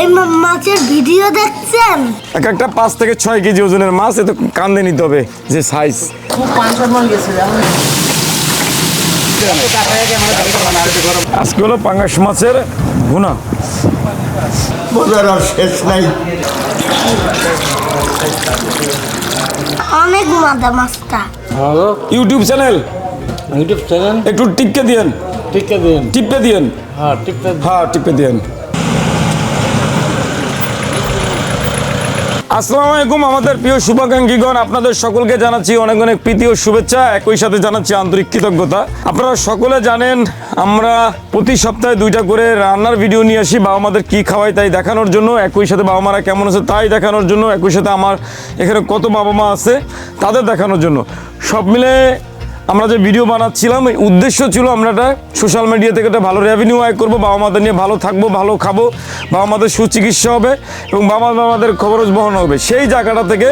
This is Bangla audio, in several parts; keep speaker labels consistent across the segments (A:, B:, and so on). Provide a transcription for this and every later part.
A: এই মাছের ভিডিও দেখছেন?
B: এক একটা পাঁচ থেকে ছয় কেজি ওজনের মাছ এত কান্দে নিতে হবে যে সাইজ
C: খুব সাত গেছে
B: আজকে হলো পাঙ্গাস মাছের ভুনা।
D: মজার আর শেষ নাই।
A: অনেক মাদা মাছটা।
B: ইউটিউব চ্যানেল
E: ইউটিউব চ্যানেল
B: একটু টিপকে দিয়েন।
E: টিকা দিন
B: টিপে দিয়েন।
E: হ্যাঁ টিপটা
B: হ্যাঁ টিপে দিয়েন। আসসালামু আলাইকুম, আমাদের প্রিয় শুভাকাঙ্ক্ষীগণ, আপনাদের সকলকে জানাচ্ছি অনেক অনেক প্রীতি ও শুভেচ্ছা। একই সাথে জানাচ্ছি আন্তরিক কৃতজ্ঞতা। আপনারা সকলে জানেন, আমরা প্রতি সপ্তাহে দুইটা করে রান্নার ভিডিও নিয়ে আসি বাবা মাদের কী খাওয়াই তাই দেখানোর জন্য। একই সাথে বাবা মারা কেমন আছে তাই দেখানোর জন্য, একই সাথে আমার এখানে কত বাবা মা আছে তাদের দেখানোর জন্য। সব মিলে আমরা যে ভিডিও বানাচ্ছিলাম উদ্দেশ্য ছিল আমরা একটা সোশ্যাল মিডিয়া থেকে একটা ভালো রেভিনিউ আয় করব, বাবা মাদের নিয়ে ভালো থাকব, ভালো খাব, বাবা মাদের সুচিকিৎসা হবে এবং বাবা মাদের খবরজ বহন হবে। সেই জায়গাটা থেকে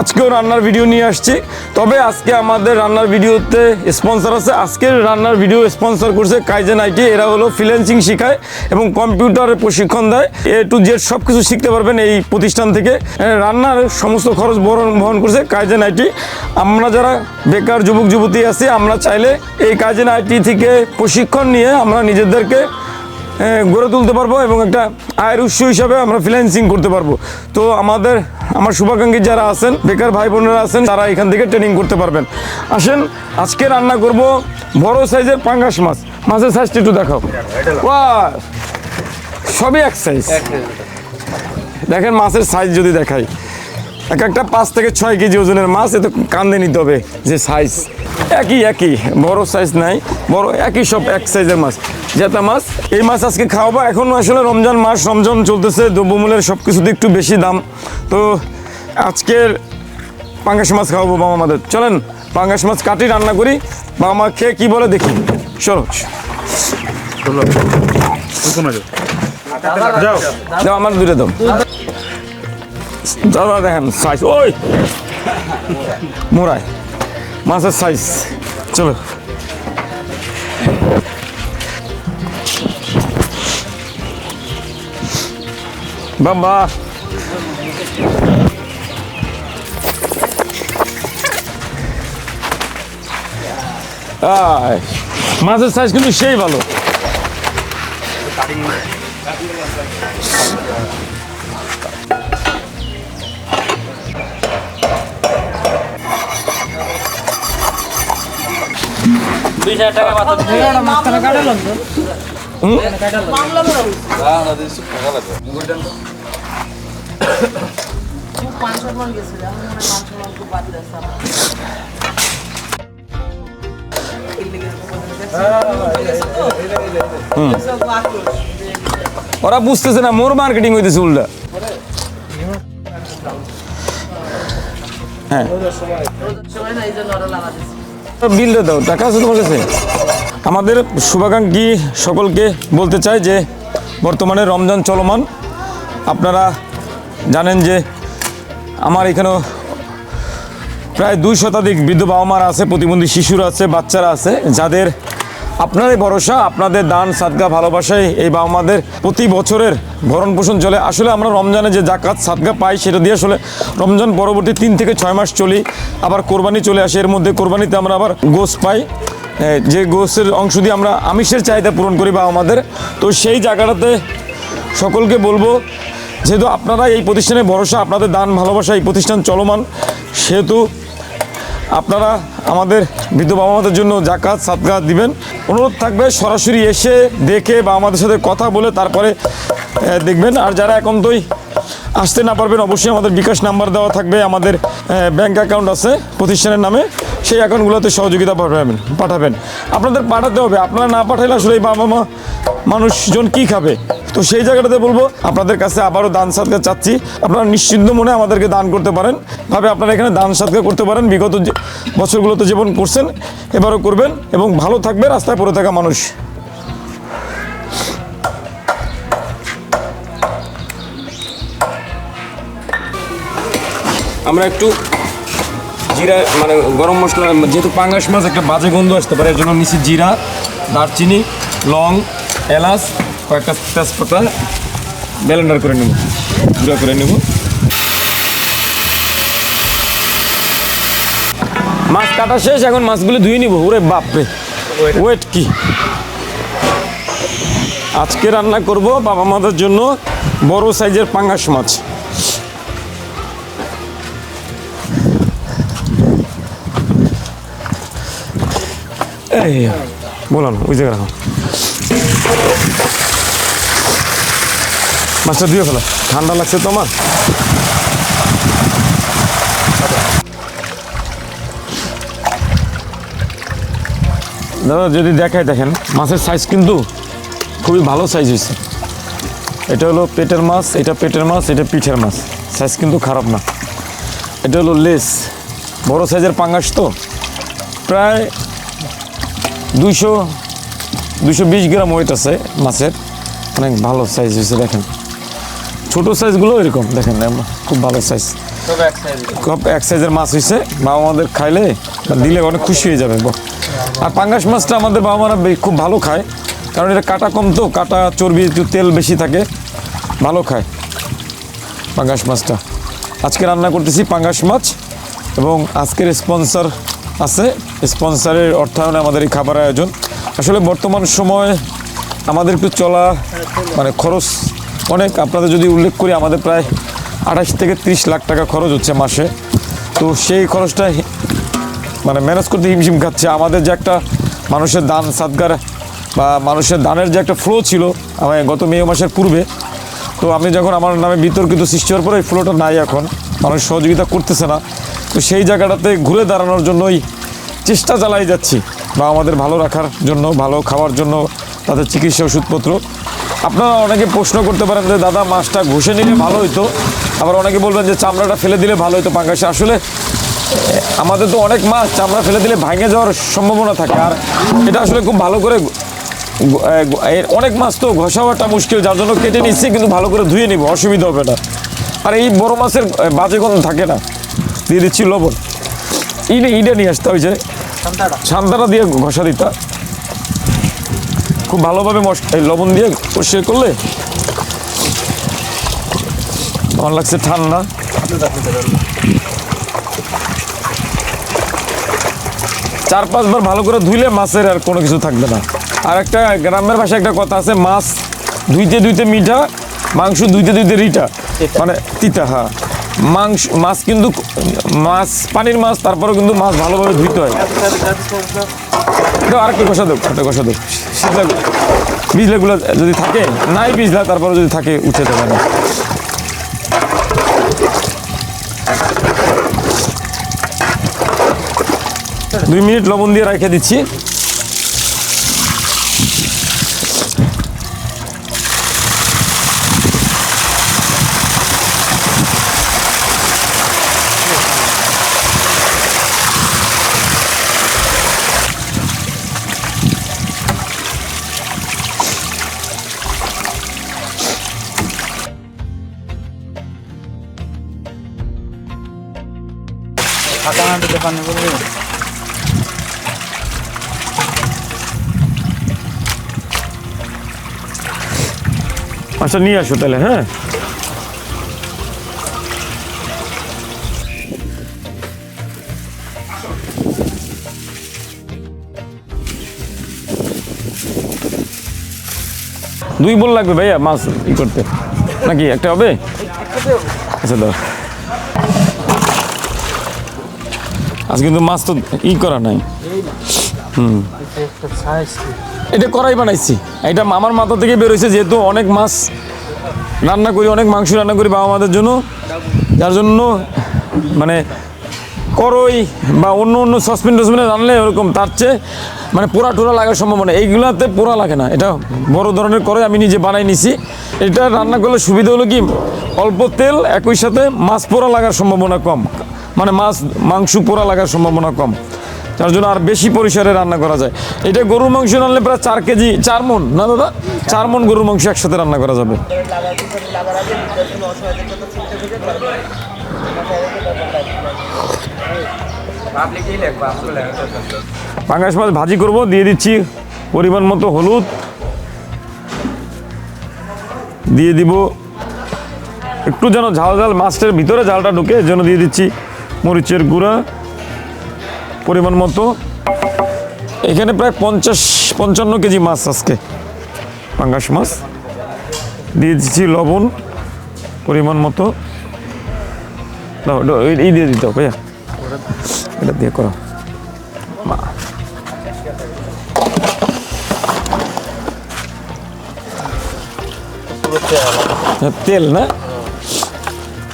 B: আজকেও রান্নার ভিডিও নিয়ে আসছি। তবে আজকে আমাদের রান্নার ভিডিওতে স্পন্সর আছে। আজকের রান্নার ভিডিও স্পন্সর করছে কাইজেন আইটি এরা হলো ফ্রিল্যান্সিং শেখায় এবং কম্পিউটারের প্রশিক্ষণ দেয়। এ টু জেড সব কিছু শিখতে পারবেন এই প্রতিষ্ঠান থেকে। রান্নার সমস্ত খরচ বহন বহন করছে কাইজেন আইটি আমরা যারা বেকার যুবক, যুবতী আছি আমরা চাইলে এই কাইজেন আইটি থেকে প্রশিক্ষণ নিয়ে আমরা নিজেদেরকে গড়ে তুলতে পারব এবং একটা আয়ের উৎস হিসাবে আমরা ফ্রিল্যান্সিং করতে পারব। তো আমাদের আমার শুভাকাঙ্ক্ষী যারা আছেন বেকার ভাই বোনেরা আছেন তারা এখান থেকে ট্রেনিং করতে পারবেন। আসেন আজকে রান্না করব বড় সাইজের পাঙ্গাস মাছ। মাছের সাইজটা একটু দেখাও। ওয়া সবই এক সাইজ দেখেন মাছের সাইজ যদি দেখাই। এক একটা পাঁচ থেকে ছয় কেজি ওজনের মাছ এত কান্দে নিতে হবে যে সাইজ একই একই বড় সাইজ নাই বড় একই সব এক সাইজের মাছ। জেতা মাছ এই মাছ আজকে খাওয়াবো। এখন আসলে রমজান মাস রমজান চলতেছে দ্রব্যমূল্যের সব কিছুতে একটু বেশি দাম। তো আজকের পাঙ্গাস মাছ খাওয়াবো বাবা আমাদের। চলেন পাঙ্গাস মাছ কাটি রান্না করি। বাবা মা খেয়ে কী বলে দেখি। চলো যাও যাও আমার দূরে দাও। দাদা দেখেন সাইজ ওই! মোড়ায় মাছের সাইজ চলো। বাবা মাছের সাইজ কিন্তু সেই ভালো।
E: বিশ হাজার টাকা
C: মন মনে হয় মন খুব বাদ।
B: ওরা বুঝতেছে না মোর মার্কেটিং হইতেছে উল্টা।
C: সময়
B: বিলটা দাও, টাকা আছে তোমার কাছে আমাদের শুভাকাঙ্ক্ষী সকলকে বলতে চাই যে, বর্তমানে রমজান চলমান। আপনারা জানেন যে, আমার এখানেও প্রায় দুই শতাধিক বৃদ্ধ বাবা মারা আছে, প্রতিবন্ধী শিশুরা আছে, বাচ্চারা আছে, যাদের আপনারই ভরসা, আপনাদের দান, সাদগা ভালোবাসায় এই বাবা মাদের প্রতি বছরের ভরণ পোষণ চলে। আসলে আমরা রমজানে যে জাকাত সাদগা পাই সেটা দিয়ে আসলে রমজান পরবর্তী তিন থেকে ছয় মাস চলি। আবার কোরবানি চলে আসে, এর মধ্যে কোরবানিতে আমরা আবার গোস পাই। যে গোসের অংশ দিয়ে আমরা আমিষের চাহিদা পূরণ করি বাবা আমাদের তো সেই জায়গাটাতে সকলকে বলব, যেহেতু আপনারা এই প্রতিষ্ঠানে ভরসা, আপনাদের দান, ভালোবাসা এই প্রতিষ্ঠান চলমান, সেহেতু আপনারা আমাদের বৃদ্ধ বাবা মাদের জন্য জাকাত সাতগাত দিবেন। অনুরোধ থাকবে সরাসরি এসে দেখে বা আমাদের সাথে কথা বলে তারপরে দেখবেন। আর যারা এখন একান্তই আসতে না পারবেন, অবশ্যই আমাদের বিকাশ নাম্বার দেওয়া থাকবে, আমাদের ব্যাংক অ্যাকাউন্ট আছে প্রতিষ্ঠানের নামে, সেই অ্যাকাউন্টগুলোতে সহযোগিতা পাঠাবেন পাঠাবেন। আপনাদের পাঠাতে হবে, আপনারা না পাঠাইলে আসলে এই বাবা মা মানুষজন কি খাবে? তো সেই জায়গাটাতে বলব, আপনাদের কাছে আবারও দান সাদকা চাচ্ছি, আপনারা নিশ্চিন্ত মনে আমাদেরকে দান করতে পারেন। ভাবে আপনারা এখানে দান সাদকা করতে পারেন, বিগত বছরগুলোতে যেমন করছেন, এবারও করবেন এবং ভালো থাকবে, রাস্তায় পড়ে থাকা মানুষ। আমরা একটু জিরা মানে গরম মশলা, যেহেতু পাঙ্গাস মাছ একটা বাজে গন্ধ আসতে পারে এর জন্য নিচে জিরা, দারচিনি, লং, এলাচ, কয়েকটা তেজপাতা ব্যালেন্ডার করে নেব, গুঁড়া করে নেব। মাছ কাটা শেষ, এখন মাছগুলো ধুয়ে নিব। ওরে বাপরে ওয়েট কি? আজকে রান্না করব বাবা মাদের জন্য বড় সাইজের পাঙ্গাস মাছ। এই বললাম ওই মাছটা ফেলো। ঠান্ডা লাগছে তো আমার দাদা, যদি দেখায় দেখেন, মাছের সাইজ কিন্তু খুবই ভালো সাইজ হয়েছে। এটা হলো পেটের মাছ, এটা পেটের মাছ, এটা পিঠের মাছ। সাইজ কিন্তু খারাপ না। এটা হলো লেস বড় সাইজের পাঙ্গাস তো। প্রায় দুইশো দুশো বিশ গ্রাম ওয়েট আছে মাছের। অনেক ভালো সাইজ হয়েছে দেখেন। ছোট সাইজগুলো এরকম দেখেন খুব ভালো সাইজ খুব এক সাইজের মাছ হয়েছে বাবা মাদের খাইলে দিলে অনেক খুশি হয়ে যাবে। আর পাঙ্গাস মাছটা আমাদের বাবা মারা খুব ভালো খায় কারণ এটা কাটা কম তো কাটা চর্বি একটু তেল বেশি থাকে ভালো খায় পাঙ্গাস মাছটা। আজকে রান্না করতেছি পাঙ্গাস মাছ এবং আজকের স্পন্সর আছে। স্পন্সরের অর্থায়নে আমাদের এই খাবার আয়োজন। আসলে বর্তমান সময় আমাদের একটু চলা মানে খরচ অনেক। আপনাদের যদি উল্লেখ করি, আমাদের প্রায় আঠাশ থেকে ত্রিশ লাখ টাকা খরচ হচ্ছে মাসে। তো সেই খরচটা মানে ম্যানেজ করতে হিমশিম খাচ্ছে। আমাদের যে একটা মানুষের দান, সাদগার বা মানুষের দানের যে একটা ফ্লো ছিল আমার গত মে মাসের পূর্বে, তো আমি যখন আমার নামে বিতর্কিত সৃষ্টি হওয়ার পরে এই ফ্লোটা নাই এখন। মানুষ সহযোগিতা করতেছে না। তো সেই জায়গাটাতে ঘুরে দাঁড়ানোর জন্যই চেষ্টা চালাই যাচ্ছি বা আমাদের ভালো রাখার জন্য, ভালো খাওয়ার জন্য তাদের চিকিৎসা ওষুধপত্র। আপনারা অনেকে প্রশ্ন করতে পারেন যে, দাদা, মাছটা ঘষে নিলে ভালো হতো আবার অনেকে বলবেন যে, চামড়াটা ফেলে দিলে ভালো হতো পাঙ্গাসে। আসলে আমাদের তো অনেক মাছ চামড়া ফেলে দিলে ভাঙে যাওয়ার সম্ভাবনা থাকে। আর এটা আসলে খুব ভালো করে অনেক মাছ তো ঘষাওয়াটা মুশকিল, যার জন্য কেটে নিচ্ছি, কিন্তু ভালো করে ধুয়ে নিব, অসুবিধা হবে না। আর এই বড় মাছের বাজে গন্ধ থাকে না। দিয়ে দিচ্ছি লবণ। ইডে ইডে নিয়ে আসতে হয়েছে। সান্তাটা দিয়ে ঘষা দিতা। খুব ভালোভাবে এই লবণ দিয়ে কষিয়ে করলে আমার লাগছে ঠান্ডা। চার পাঁচবার ভালো করে ধুইলে মাছের আর কোনো কিছু থাকবে না। আর একটা গ্রামের ভাষায় একটা কথা আছে মাছ ধুইতে ধুইতে মিঠা মাংস ধুইতে ধুইতে রিটা মানে তিতা হ্যাঁ। মাংস, মাছ কিন্তু, মাছ, পানির মাছ, তারপরেও কিন্তু মাছ ভালোভাবে ধুইতে হয়। এটা আর কি কষা দেব একটা কষা দেব। শীতলা বিজলাগুলো যদি থাকে, নাই বিজলা তারপরে যদি থাকে, উঠে দেবে না। দুই মিনিট লবণ দিয়ে রেখে দিচ্ছি।
E: হাঁটুতে পানি পড়বে
B: আচ্ছা নিয়ে আসো তাহলে হ্যাঁ? দুই বোল লাগবে ভাইয়া মাছ ই করতে। নাকি একটা হবে? আচ্ছা দাও আজ কিন্তু মাছ তো ই করা নাই।
E: সাইজ
B: এটা করাই বানাইছি। এটা আমার মাথা থেকে বেরোইছে যেহেতু অনেক মাছ রান্না করি, অনেক মাংস রান্না করি বাবা মাদের জন্য। যার জন্য মানে করই বা অন্য অন্য সসপেন টসপেনে রানলে ওরকম তার চেয়ে মানে পোড়া টোড়া লাগার সম্ভাবনা। এইগুলাতে পোড়া লাগে না। এটা বড় ধরনের করে আমি নিজে বানাই নিছি। এটা রান্না করলে সুবিধা হলো কি, অল্প তেল, একই সাথে মাছ পোড়া লাগার সম্ভাবনা কম। মানে মাছ, মাংস পোড়া লাগার সম্ভাবনা কম। তার জন্য আর বেশি পরিসরে রান্না করা যায়। এটা গরুর মাংস রান্নলে প্রায় চার কেজি, চার মন, না দাদা? চার মন গরুর মাংস একসাথে রান্না করা যাবে। পাঙ্গাস মাছ ভাজি করব, দিয়ে দিচ্ছি পরিমাণ মতো হলুদ। দিয়ে দিব একটু যেন ঝাল ঝাল মাছটার ভিতরে ঝালটা ঢুকে জন্য দিয়ে দিচ্ছি মরিচের গুঁড়া পরিমাণ মতো। এখানে প্রায় পঞ্চাশ পঞ্চান্ন কেজি মাছ আজকে পাঙ্গাস মাছ। দিয়ে দিচ্ছি লবণ পরিমাণ মতো। এই- দিয়ে দিতে হবে এটা দিয়ে করো। হ্যাঁ, তেল না?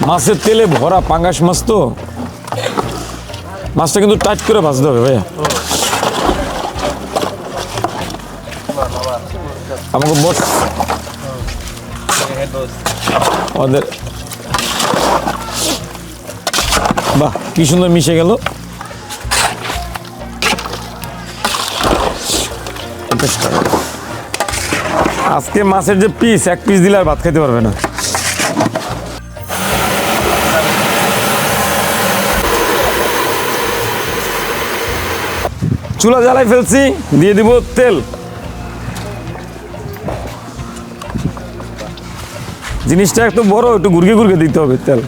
B: মাছের তেলে ভরা পাঙ্গাস মাছ তো। মাছটা কিন্তু টাইট করে ভাজতে হবে ভাইয়া। আমাকে বস আমাদের বাহ, কি সুন্দর মিশে গেল। আজকে মাছের যে পিস এক পিস দিলে আর ভাত খেতে পারবে না। চুলা জ্বালাই ফেলছি দিয়ে দিব তেল। জিনিসটা একটু বড় একটু গুরগে গুরগে দিতে হবে তেল।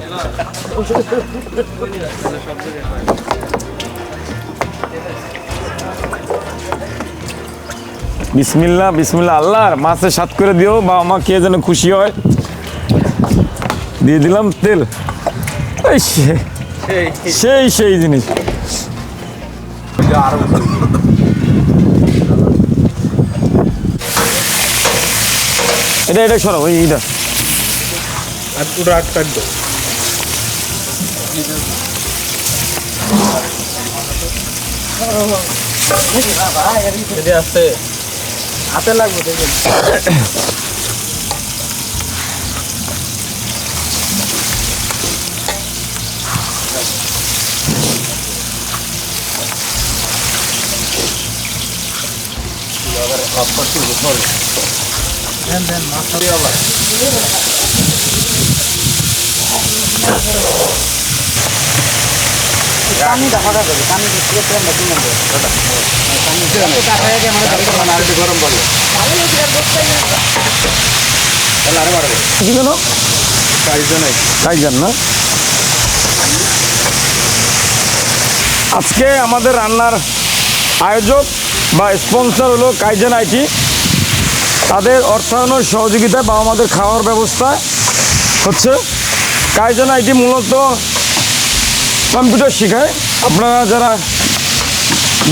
B: বিসমিল্লা বিসমিল্লা আল্লাহর মাছের সাত করে দিও বা আমার কে যেন খুশি হয়। দিয়ে দিলাম তেল। সেই সেই জিনিস। এটা এটা সরাও ওই এইটা।
E: আর পুরো আট যদি আসতে হাতে লাগবে দেখবেন। দেন দেন মাছটা আবার পানি দেখা যাবে পানি দিয়ে প্রেম না দিন পানি দিয়ে টাকা দিয়ে মানে গাড়ি করে আর গরম বলে তাহলে আরে বাড়বে
B: কি কেন
E: চারজন নাই
B: না আজকে আমাদের রান্নার আয়োজক বা স্পন্সর হলো কাইজান আইটি তাদের অর্থায়ন সহযোগিতায় বা আমাদের খাওয়ার ব্যবস্থা হচ্ছে। কাইজান আইটি মূলত কম্পিউটার শেখায়। আপনারা যারা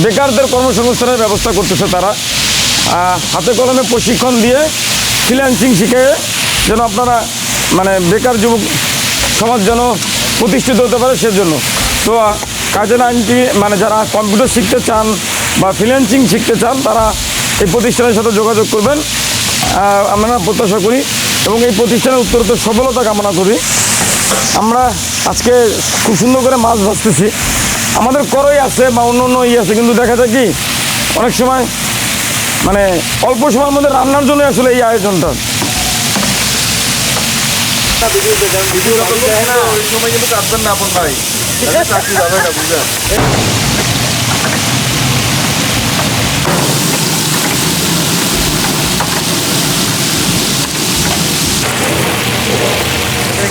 B: বেকারদের কর্মসংস্থানের ব্যবস্থা করতেছে তারা হাতে কলমে প্রশিক্ষণ দিয়ে ফ্রিল্যান্সিং শিখে যেন আপনারা মানে বেকার যুবক সমাজ যেন প্রতিষ্ঠিত হতে পারে সেজন্য। তো কাজের আইনটি মানে যারা কম্পিউটার শিখতে চান বা ফ্রিল্যান্সিং শিখতে চান, তারা এই প্রতিষ্ঠানের সাথে যোগাযোগ করবেন। আমরা প্রত্যাশা করি এবং এই প্রতিষ্ঠানের উত্তরোত্তর সফলতা কামনা করি। আমরা আজকে খুব সুন্দর করে মাছ ভাজতেছি। আমাদের করই আছে বা অন্য অন্য ই আছে কিন্তু দেখা যায় কি অনেক সময় মানে অল্প সময়ের মধ্যে রান্নার জন্য আসলে এই আয়োজনটা।
E: ওই সময় কিন্তু কাটবেন না আপন ভাই। চাকরি যাবে না বুঝলেন?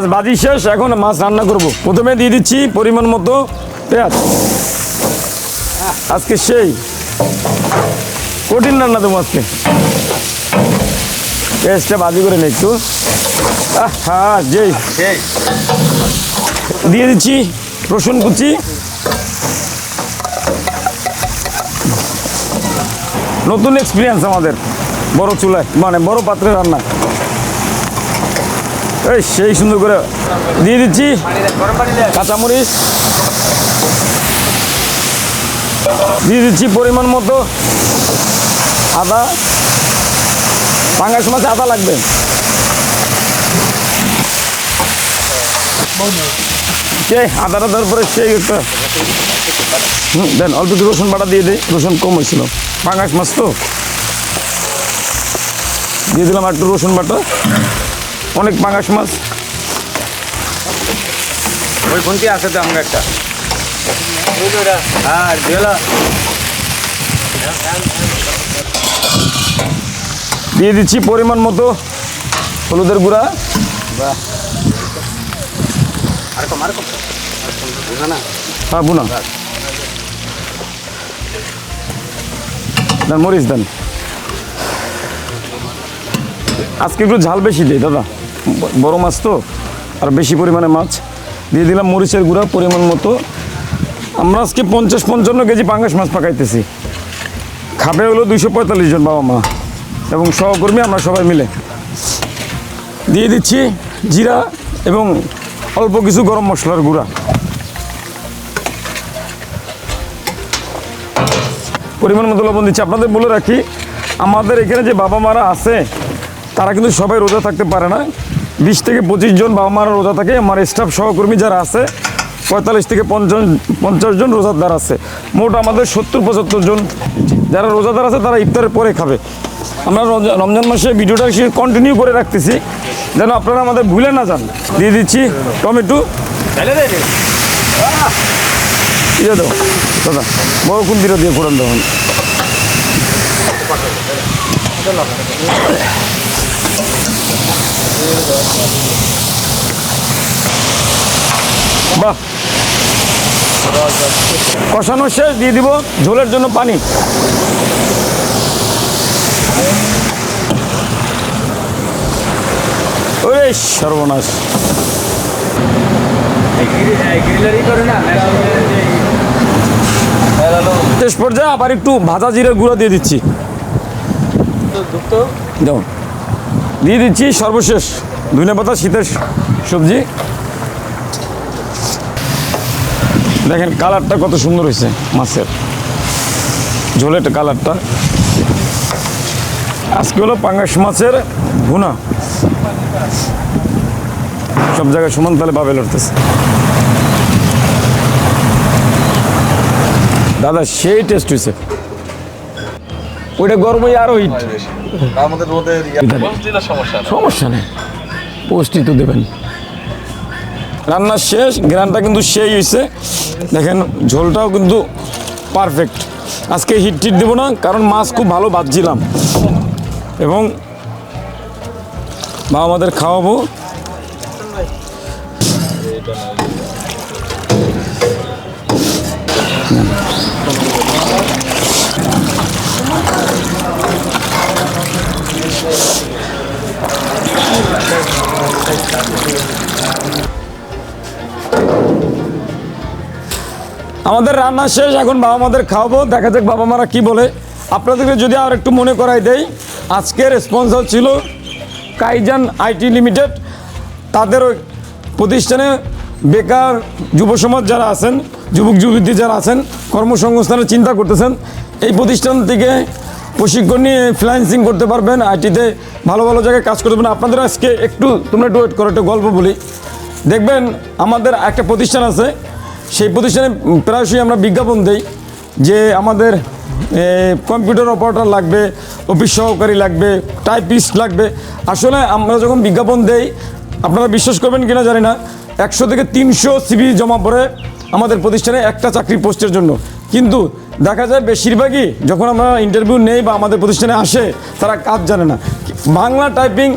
B: মাছ বাজি শেষ এখন মাছ রান্না করব। প্রথমে দিয়ে দিচ্ছি পরিমাণ মতো পেঁয়াজ। আজকে সেই কঠিন রান্না দেবো আজকে। পেঁয়াজটা বাজি করে নে একটু। হ্যাঁ যেই। দিয়ে দিচ্ছি রসুন কুচি। নতুন এক্সপিরিয়েন্স আমাদের বড় চুলায় মানে বড় পাত্রে রান্না। এই সেই সুন্দর করে দিয়ে দিচ্ছি। কাঁচামরিচ। দিয়ে দিচ্ছি পরিমাণ মতো আদা। পাঙ্গাস মাছে আদা লাগবে। সেই আদা আদার পরে সেই একটা। হুম, দেন অল্প একটু রসুন বাটা দিয়ে দিই রসুন কম হয়েছিল। পাঙ্গাস মাছ তো। দিয়ে দিলাম একটু রসুন বাটা। অনেক পাঙ্গাস মাছ
E: ওই ফোনটি আছে তো আমাকে একটা। দিলা
B: দিয়ে দিচ্ছি পরিমাণ মতো হলুদের গুঁড়া।
E: আর আর
B: হ্যাঁ বুনা। দেন মরিচ দেন। আজকে একটু ঝাল বেশি দিই দাদা। বড় মাছ তো, আর বেশি পরিমাণে মাছ। দিয়ে দিলাম মরিচের গুঁড়া পরিমাণ মতো। আমরা আজকে পঞ্চাশ পঞ্চান্ন কেজি পাঙ্গাস মাছ পাকাইতেছি। খাবে হলো দুইশো পঁয়তাল্লিশ জন বাবা মা এবং সহকর্মী আমরা সবাই মিলে। দিয়ে দিচ্ছি জিরা এবং অল্প কিছু গরম মশলার গুঁড়া। পরিমাণ মতো লবণ দিচ্ছি। আপনাদের বলে রাখি, আমাদের এখানে যে বাবা মারা আছে, তারা কিন্তু সবাই রোজা থাকতে পারে না। বিশ থেকে পঁচিশ জন বাবা মারা রোজা থাকে। আমার স্টাফ সহকর্মী যারা আছে, পঁয়তাল্লিশ থেকে পঞ্চাশ পঞ্চাশ জন রোজাদার আছে। মোট আমাদের সত্তর পঁচাত্তর জন। যারা রোজাদার আছে, তারা ইফতারের পরে খাবে। আমরা রমজা- রমজান মাসে ভিডিওটা কন্টিনিউ করে রাখতেছি। যেন আপনারা আমাদের ভুলে না যান। দিয়ে দিচ্ছি টমেটো। দিয়ে দাদা, বড় কুন্দিরা দিয়ে ফোড়ন দেবেন বাহ। কষানো শেষ দিয়ে দিব ঝোলের জন্য পানি। ওরে সর্বনাশ। শেষ পর্যায়ে আবার একটু ভাজা জিরে গুঁড়ো দিয়ে দিচ্ছি। দাও। দিয়ে দিচ্ছি সর্বশেষ ধনে পাতা শীতের সবজি। দেখেন কালারটা কত সুন্দর হয়েছে মাছের। ঝোলের কালারটা। আজকে হলো পাঙ্গাস মাছের ভুনা। সব জায়গায় সমান তালে বাবেল লড়তেছে। দাদা, সেই টেস্ট হয়েছে। ওইটা গরম হয়ে আরও হিট
E: আমাদের
B: সমস্যা নেই। পোস্টই তো দেবেন। রান্না শেষ গ্রানটা কিন্তু সেই হয়েছে দেখেন ঝোলটাও কিন্তু পারফেক্ট আজকে হিট টিট দেবো না কারণ মাছ খুব ভালো বাজছিলাম এবং মা আমাদের খাওয়াবো। আমাদের রান্না শেষ, এখন বাবা মাদের খাওয়াবো। দেখা যাক বাবা মারা কি বলে। আপনাদেরকে যদি আর একটু মনে করাই দেই, আজকের স্পন্সর ছিল কাইজান আইটি লিমিটেড। তাদের ওই প্রতিষ্ঠানে বেকার যুব সমাজ যারা আছেন, যুবক যুবতী যারা আছেন, কর্মসংস্থানের চিন্তা করতেছেন, এই প্রতিষ্ঠান থেকে প্রশিক্ষণ নিয়ে ফ্রিল্যান্সিং করতে পারবেন, আইটিতে ভালো ভালো জায়গায় কাজ করতে পারবেন। আপনাদের আজকে একটু, তোমরা একটু ওয়েট করো, একটা গল্প বলি। দেখবেন আমাদের একটা প্রতিষ্ঠান আছে সেই প্রতিষ্ঠানে প্রায়শই আমরা বিজ্ঞাপন দেই যে আমাদের কম্পিউটার অপারেটর লাগবে অফিস সহকারী লাগবে টাইপিস্ট লাগবে। আসলে আমরা যখন বিজ্ঞাপন দেই, আপনারা বিশ্বাস করবেন কিনা জানি না, একশো থেকে তিনশো সিবি জমা পড়ে আমাদের প্রতিষ্ঠানে একটা চাকরি পোস্টের জন্য। কিন্তু দেখা যায় বেশিরভাগই যখন আমরা ইন্টারভিউ নেই বা আমাদের প্রতিষ্ঠানে আসে, তারা কাজ জানে না। বাংলা টাইপিং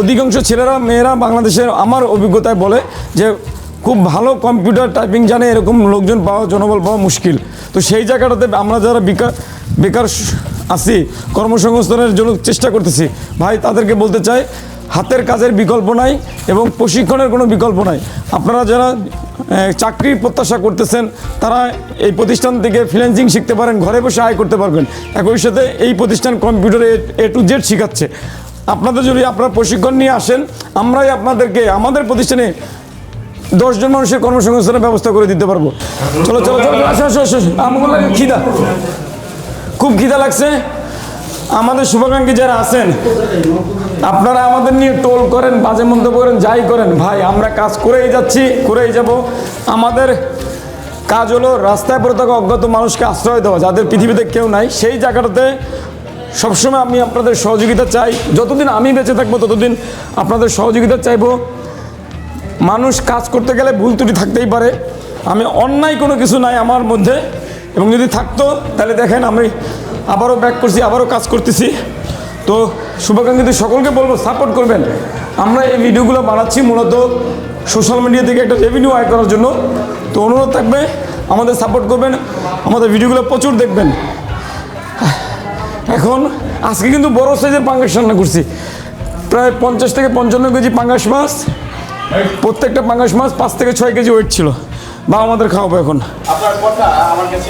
B: অধিকাংশ ছেলেরা, মেয়েরা বাংলাদেশের আমার অভিজ্ঞতায় বলে যে খুব ভালো কম্পিউটার টাইপিং জানে, এরকম লোকজন পাওয়া জনবল পাওয়া মুশকিল। তো সেই জায়গাটাতে আমরা যারা বেকার বেকার আছি, কর্মসংস্থানের জন্য চেষ্টা করতেছি, ভাই তাদেরকে বলতে চাই, হাতের কাজের বিকল্প নাই এবং প্রশিক্ষণের কোনো বিকল্প নাই। আপনারা যারা চাকরির প্রত্যাশা করতেছেন, তারা এই প্রতিষ্ঠান থেকে ফ্রিল্যান্সিং শিখতে পারেন, ঘরে বসে আয় করতে পারবেন। একই সাথে এই প্রতিষ্ঠান কম্পিউটারে এ টু জেড শিখাচ্ছে। আপনাদের যদি আপনারা প্রশিক্ষণ নিয়ে আসেন, আমরাই আপনাদেরকে, আমাদের প্রতিষ্ঠানে দশজন মানুষের কর্মসংস্থানের ব্যবস্থা করে দিতে পারব। চলো চলো চলো আসো আসো খিদা। খুব খিদা লাগছে। আমাদের শুভাকাঙ্ক্ষী যারা আছেন, আপনারা আমাদের নিয়ে টোল করেন, বাজে মন্তব্য করেন, যাই করেন। ভাই, আমরা কাজ করেই যাচ্ছি, করেই যাব। আমাদের কাজ হলো রাস্তায় পড়ে থাকা অজ্ঞাত মানুষকে আশ্রয় দেওয়া, যাদের পৃথিবীতে কেউ নাই। সেই জায়গাটাতে সবসময় আমি আপনাদের সহযোগিতা চাই। যতদিন আমি বেঁচে থাকব, ততদিন আপনাদের সহযোগিতা চাইব। মানুষ কাজ করতে গেলে ভুল ত্রুটি থাকতেই পারে। আমি অন্যায় কোনো কিছু নাই আমার মধ্যে। এবং যদি থাকতো, তাহলে দেখেন আমি আবারও ব্যাক করছি, আবারও কাজ করতেছি। তো শুভাকাঙ্ক্ষিত সকলকে বলব সাপোর্ট করবেন। আমরা এই ভিডিওগুলো বানাচ্ছি মূলত সোশ্যাল মিডিয়া থেকে একটা রেভিনিউ আয় করার জন্য। তো অনুরোধ থাকবে, আমাদের সাপোর্ট করবেন, আমাদের ভিডিওগুলো প্রচুর দেখবেন। এখন আজকে কিন্তু বড় সাইজের পাঙ্গাস রান্না করছি। প্রায় পঞ্চাশ থেকে পঞ্চান্ন কেজি পাঙ্গাস মাছ। প্রত্যেকটা পাঙ্গাস মাছ পাঁচ থেকে ছয় কেজি ওয়েট ছিল। বা আমাদের খাওয়াবো এখন।
E: আপনার কথা আমার কাছে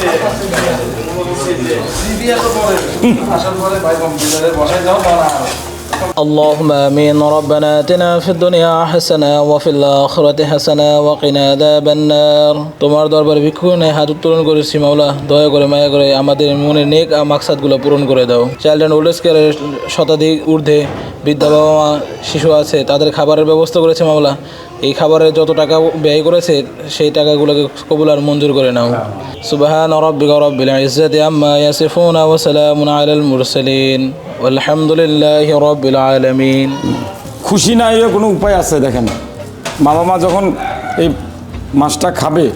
F: اللهم آمين ربنا آتنا في الدنيا حسنة وفي الآخرة حسنة وقنا عذاب النار তোমার দরবারে ভিক্ষুনে হাত উত্তোলন করেছি মাওলা দয়া করে মায়া করে আমাদের মনের নেক আর মাকসাদগুলো পূরণ করে দাও চাইল্ড অ্যান্ড ওল্ড এজ কেয়ারের শতাধিক ঊর্ধ্বে বৃদ্ধা বাবা মা শিশু আছে তাদের খাবারের ব্যবস্থা করেছে মাওলা এই খাবারে যত টাকা ব্যয় করেছে সেই টাকাগুলোকে কবুল আর মঞ্জুর করে নাও। সুবহান রব্বিকা রব্বিল ইজ্জাতি আম্মা ইয়াসিফুন ওয়া সালামুন আলাল মুরসালিন। আলহামদুলিল্লাহি রব্বিল আলামিন।
B: খুশি না হয়ে কোনো উপায় আছে দেখেন। বাবা মা যখন এই মাছটা খাবে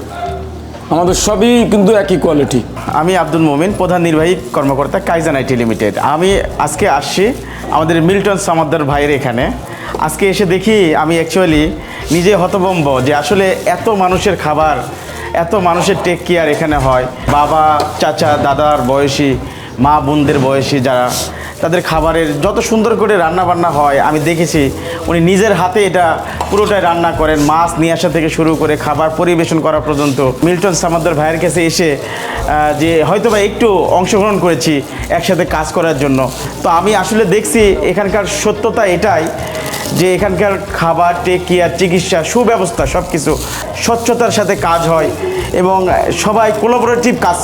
B: আমাদের সবই কিন্তু একই কোয়ালিটি
G: আমি আব্দুল মোমিন প্রধান নির্বাহী কর্মকর্তা কাইজান আইটি লিমিটেড। আমি আজকে আসছি আমাদের মিল্টন সামাদ্দার ভাইয়ের এখানে। আজকে এসে দেখি আমি অ্যাকচুয়ালি নিজে হতবম্ব যে আসলে এত মানুষের খাবার, এত মানুষের টেক কেয়ার এখানে হয়। বাবা, চাচা, দাদার বয়সী, মা বোনদের বয়সী যারা, তাদের খাবারের যত সুন্দর করে রান্না বান্না হয়, আমি দেখেছি উনি নিজের হাতে এটা পুরোটাই রান্না করেন, মাছ নিয়ে আসা থেকে শুরু করে খাবার পরিবেশন করা পর্যন্ত। মিল্টন সামাদ্দার ভাইয়ের কাছে এসে যে হয়তো বা একটু অংশগ্রহণ করেছি একসাথে কাজ করার জন্য। তো আমি আসলে দেখছি এখানকার সত্যতা এটাই যে এখানকার খাবার টেক কেয়ার চিকিৎসা সুব্যবস্থা সব কিছু স্বচ্ছতার সাথে কাজ হয় এবং সবাই কোলাবোরেটিভ কাজ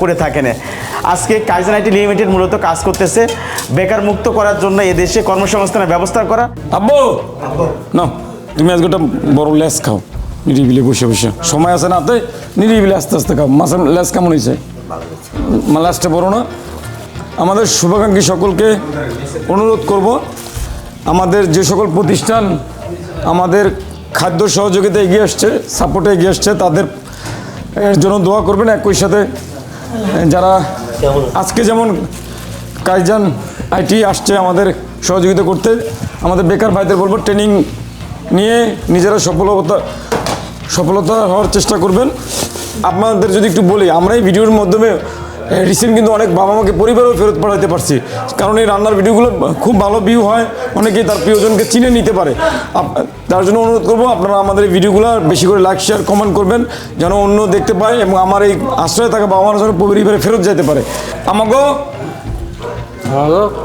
G: করে থাকেন। আজকে কাইজান আইটি লিমিটেড মূলত কাজ করতেছে বেকার মুক্ত করার জন্য এদেশে কর্মসংস্থানের ব্যবস্থা করা।
B: আব্বু! না তুমি আজকে একটা বড় লেস খাও নিরিবিলি বসে বসে। সময় আছে না হাতে নিরিবিলি আস্তে আস্তে খাও। মাছের লেস কেমন হয়েছে? লেসটা বড় না। আমাদের শুভাকাঙ্ক্ষী সকলকে অনুরোধ করব আমাদের যে সকল প্রতিষ্ঠান আমাদের খাদ্য সহযোগিতা এগিয়ে আসছে সাপোর্টে এগিয়ে আসছে তাদের এর জন্য দোয়া করবেন একই সাথে। যারা আজকে যেমন কাইজান আইটি আসছে আমাদের সহযোগিতা করতে আমাদের বেকার ভাইদের বলব ট্রেনিং নিয়ে নিজেরা সফলতা সফলতা হওয়ার চেষ্টা করবেন। আপনাদের যদি একটু বলি আমরা এই ভিডিওর মাধ্যমে রিসেন্ট কিন্তু অনেক বাবা মাকে পরিবারও ফেরত পাঠাতে পারছি। কারণ এই রান্নার ভিডিওগুলো খুব ভালো ভিউ হয় অনেকেই তার প্রিয়জনকে চিনে নিতে পারে। তার জন্য অনুরোধ করব আপনারা আমাদের এই ভিডিওগুলো বেশি করে লাইক শেয়ার কমেন্ট করবেন যেন অন্য দেখতে পায় এবং আমার এই আশ্রয়ে থাকা বাবা মার যেন পরিবারে ফেরত যেতে পারে। আমাকেও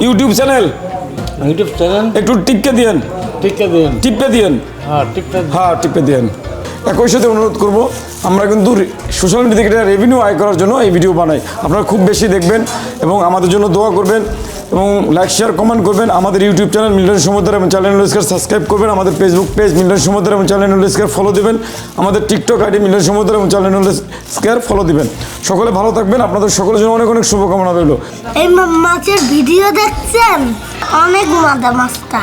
B: ইউটিউব চ্যানেল
H: ইউটিউব চ্যানেল
B: একটু টিপকে দিয়েন।
H: টিকা দিন
B: টিপে দিয়েন।
H: হ্যাঁ টিকটক
B: হ্যাঁ টিপে দিয়েন। একই সাথে অনুরোধ করব আমরা কিন্তু সোশ্যাল মিডিয়া থেকে রেভিনিউ আয় করার জন্য এই ভিডিও বানাই। আপনারা খুব বেশি দেখবেন এবং আমাদের জন্য দোয়া করবেন এবং লাইক শেয়ার কমেন্ট করবেন। আমাদের ইউটিউব চ্যানেল মিলন সমুদ্র এবং চ্যানেল নলেজকে সাবস্ক্রাইব করবেন। আমাদের ফেসবুক পেজ মিলন সমুদ্র এবং চ্যানেল নলেজকে ফলো দেবেন। আমাদের টিকটক আইডি মিলন সমুদ্র এবং চ্যানেল নলেজকে ফলো দিবেন। সকলে ভালো থাকবেন। আপনাদের সকলের জন্য অনেক অনেক শুভকামনা রইল।
A: এই মাছের ভিডিও দেখছেন? অনেক মজা মাছটা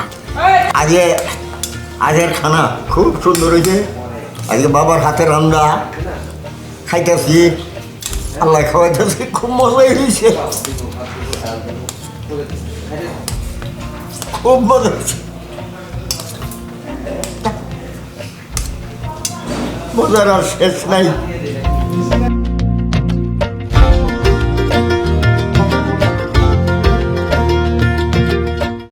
D: আজকে আজকের খানা খুব সুন্দর হয়েছে। আজকে বাবার হাতে রান্না খাইতেছি, আল্লাহ খাওয়াইতেছি, খুব মজা হয়েছে খুব মজা মজার আর শেষ নাই।